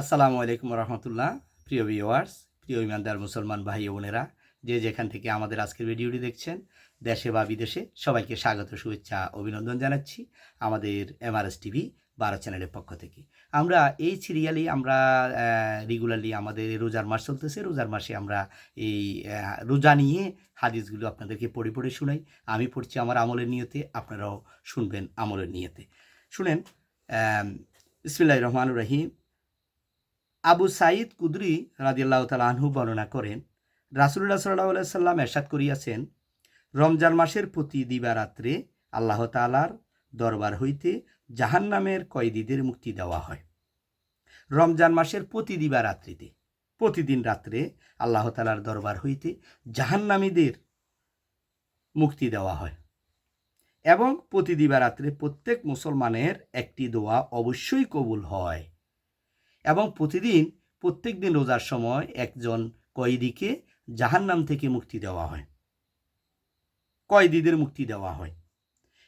আসসালামু আলাইকুম রহমতুল্লাহ। প্রিয় ভিওয়ার্স প্রিয় ইমানদার মুসলমান ভাই বোনেরা, যে যেখান থেকে আমাদের আজকের ভিডিওটি দেখছেন, দেশে বা বিদেশে সবাইকে স্বাগত, শুভেচ্ছা, অভিনন্দন জানাচ্ছি আমাদের এমআরএস টিভি বারো চ্যানেলের পক্ষ থেকে। আমরা এই সিরিয়ালি আমরা রেগুলারলি আমাদের রোজার মাস চলতেছে। রোজার মাসে আমরা এই রোজা নিয়ে হাদিসগুলো আপনাদেরকে পড়ে পড়ে শোনাই। আমি পড়ছি আমার আমলের নিয়তে, আপনারাও শুনবেন আমলের নিয়তে। শুনেন ইসমিল্লাহ রহমান রহিম। আবু সাইদ কুদরি রাদিয়াল্লাহ তালা আনহু বর্ণনা করেন রাসুল্লাহ সাল্লাহ সাল্লাম এরশাদ করিয়াছেন, রমজান মাসের প্রতি দিবারাত্রে আল্লাহ তালার দরবার হইতে জাহান্নামের কয়েদিদের মুক্তি দেওয়া হয়। রমজান মাসের প্রতি দিবারাত্রিতে প্রতিদিন রাত্রে আল্লাহ তালার দরবার হইতে জাহান্নামীদের মুক্তি দেওয়া হয়। এবং প্রতি দিবারাত্রে প্রত্যেক মুসলমানের একটি দোয়া অবশ্যই কবুল হয়। এবং প্রতিদিন প্রত্যেক দিন রোজার সময় একজন কয়েদিকে জাহান্নাম থেকে মুক্তি দেওয়া হয়। কয়েদিদের মুক্তি দেওয়া হয়।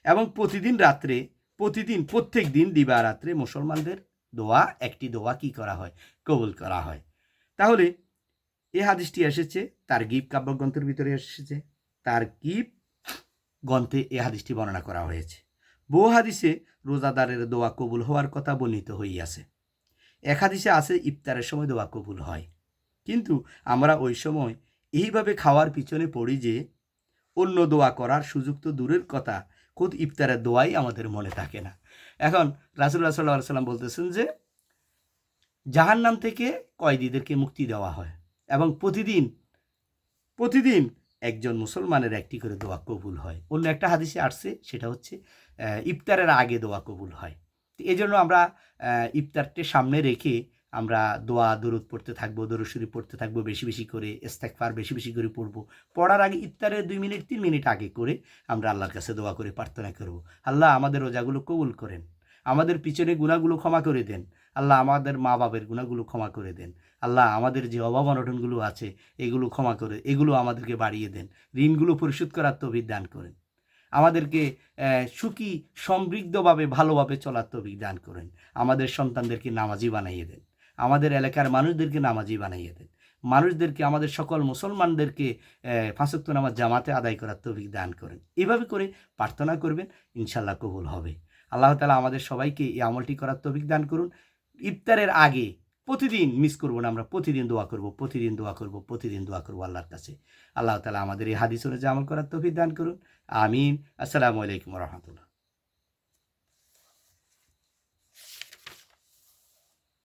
এবং প্রতিদিন রাত্রে, প্রতিদিন প্রত্যেক দিন দিবা রাত্রে মুসলমানদের দোয়া, একটি দোয়া কি করা হয়? কবুল করা হয়। তাহলে এই হাদিসটি এসেছে, তার গিব কাব্যগ্রন্থের ভিতরে এসেছে, তার গিব গ্রন্থে এই হাদিসটি বর্ণনা করা হয়েছে। বহু হাদিসে রোজাদারের দোয়া কবুল হওয়ার কথা বর্ণিত হইয়াছে। এক হাদিসে আছে ইফতারের সময় দোয়া কবুল হয়। কিন্তু আমরা ওই সময় এইভাবে খাওয়ার পিছনে পড়ি যে, অন্য দোয়া করার সুযোগ তো দূরের কথা, খুদ ইফতারের দোয়াই আমাদের মনে থাকে না। এখন রাসুল্লাহ সাল্লাহ সাল্লাম বলতেছেন যে, জাহান্নাম থেকে কয়েদিদেরকে মুক্তি দেওয়া হয় এবং প্রতিদিন প্রতিদিন একজন মুসলমানের একটি করে দোয়া কবুল হয়। অন্য একটা হাদিসে আসছে, সেটা হচ্ছে ইফতারের আগে দোয়া কবুল হয়। তো এই জন্য আমরা আহ, ইফতারটি সামনে রেখে আমরা দোয়া দরুদ পড়তে থাকব দরুশুরি পড়তে থাকব বেশি বেশি করে ইস্তেকফার বেশি বেশি করে পড়ব। পড়ার আগে ইফতারের দুই মিনিট তিন মিনিট আগে করে আমরা আল্লাহর কাছে দোয়া করে প্রার্থনা করব। আল্লাহ আমাদের রোজাগুলো কবুল করেন আমাদের পিছনে গুণাগুলো ক্ষমা করে দেন আল্লাহ আমাদের মা বাবার গুণাগুলো ক্ষমা করে দেন আল্লাহ আমাদের যে অভাব অনটনগুলো আছে এগুলো ক্ষমা করে এগুলো আমাদেরকে বাড়িয়ে দেন ঋণগুলো পরিশোধ করার তৌফিক দান করেন। আমাদেরকে সুখী, সমৃদ্ধভাবে, ভালোভাবে চলার তৌফিক দান করেন। আমাদের সন্তানদেরকে নামাজি বানাইয়ে দেন। আমাদের এলাকার মানুষদেরকে নামাজি বানাইয়ে দেন। মানুষদেরকে, আমাদের সকল মুসলমানদেরকে ফাঁসক্ত নামাজ জামাতে আদায় করার তৌফিক দান করেন। এভাবে করে প্রার্থনা করবেন, ইনশাল্লাহ কবুল হবে। আল্লাহ তালা আমাদের সবাইকে এই আমলটি করার তৌফিক দান করুন। ইফতারের আগে প্রতিদিন মিস করব না, আমরা প্রতিদিন দোয়া করব, প্রতিদিন দোয়া করব, প্রতিদিন দোয়া করব আল্লাহর কাছে। আল্লাহ তালা আমাদের এই হাদিস অনুযায়ী আমল করার তৌফিক দান করুন। আমিন। আসসালামু আলাইকুম রহমতুল্লাহ।